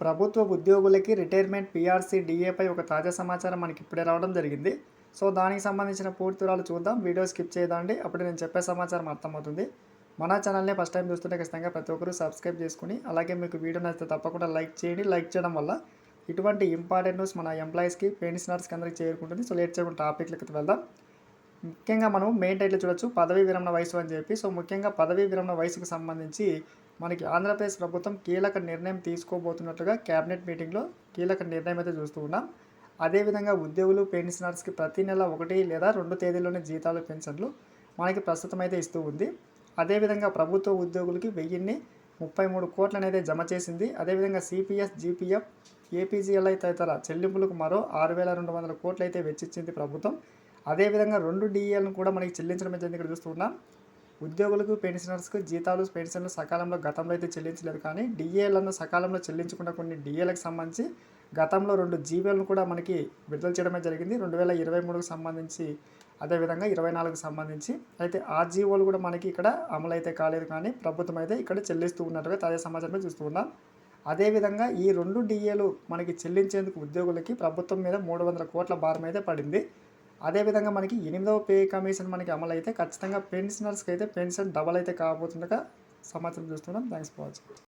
ప్రభుత్వ ఉద్యోగులకి retirement PRC డిఏపై ఒక తాజా సమాచారం మనకి ఇప్పుడే రావడం జరిగింది. సో దానికి సంబంధించిన పూర్తి వివరాలు చూద్దాం. వీడియో స్కిప్ చేయదండి. అప్పుడు నేను చెప్పే సమాచారం అర్థమవుతుంది. మన ఛానల్ని ఫస్ట్ టైం చూస్తుంటే ఖచ్చితంగా ప్రతి ఒక్కరూ సబ్స్క్రైబ్ చేసుకుని అలాగే మీకు వీడియో నచ్చితే తప్పకుండా లైక్ చేయండి. లైక్ చేయడం వల్ల ఇటువంటి ఇంపార్టెంట్ న్యూస్ మన ఎంప్లాయీస్కి పెన్షనర్స్కి అందరికీ చేరుకుంటుంది. సో లేట్ చేయకుండా టాపిక్లకి వెళ్దాం. ముఖ్యంగా మనం మెయిన్ టైటిల్ చూడొచ్చు పదవీ విరమణ వయసు అని చెప్పి. సో ముఖ్యంగా పదవీ విరమణ వయసుకు సంబంధించి మనకి ఆంధ్రప్రదేశ్ ప్రభుత్వం కీలక నిర్ణయం తీసుకోబోతున్నట్లుగా క్యాబినెట్ మీటింగ్లో కీలక నిర్ణయం అయితే చూస్తూ ఉన్నాం. అదేవిధంగా ఉద్యోగులు పెన్షనర్స్కి ప్రతి నెల ఒకటి లేదా రెండు తేదీల్లోనే జీతాలు పెన్షన్లు మనకి ప్రస్తుతం అయితే ఇస్తూ ఉంది. అదేవిధంగా ప్రభుత్వ ఉద్యోగులకి వెయ్యిన్ని ముప్పై మూడు కోట్లు అనేది జమ చేసింది. అదేవిధంగా సిపిఎస్ జీపీఎఫ్ ఏపీజీఎల్ఐ తదితర చెల్లింపులకు మరో ఆరు వేల రెండు వందల కోట్లు అయితే వెచ్చించింది ప్రభుత్వం. అదేవిధంగా రెండు డిఏలను కూడా మనకి చెల్లించడం జరిగింది ఇక్కడ చూస్తున్నాం ఉద్యోగులకు పెన్షనర్స్కు జీతాలు పెన్షన్లు సకాలంలో గతంలో అయితే చెల్లించలేదు కానీ డిఏలను సకాలంలో చెల్లించకుండా కొన్ని డిఏలకు సంబంధించి గతంలో రెండు జీవోలను కూడా మనకి విడుదల చేయడమే జరిగింది. రెండు వేల ఇరవై మూడుకు సంబంధించి అదేవిధంగా ఇరవై నాలుగుకు సంబంధించి. అయితే ఆ జీవోలు కూడా మనకి ఇక్కడ అమలు అయితే కాలేదు కానీ ప్రభుత్వం అయితే ఇక్కడ చెల్లిస్తూ ఉన్నట్టుగా తాజా సమాచారమే చూస్తూ ఉన్నాం. అదేవిధంగా ఈ రెండు డిఏలు మనకి చెల్లించేందుకు ఉద్యోగులకి ప్రభుత్వం మీద మూడు వందల కోట్ల భారం అయితే పడింది. అదేవిధంగా మనకి ఎనిమిదవ పే కమిషన్ మనకి అమలు అయితే ఖచ్చితంగా పెన్షనర్స్కి అయితే పెన్షన్ డబల్ అయితే కాబోతుండగా సమాచారం చూస్తున్నాం. Thanks for watching.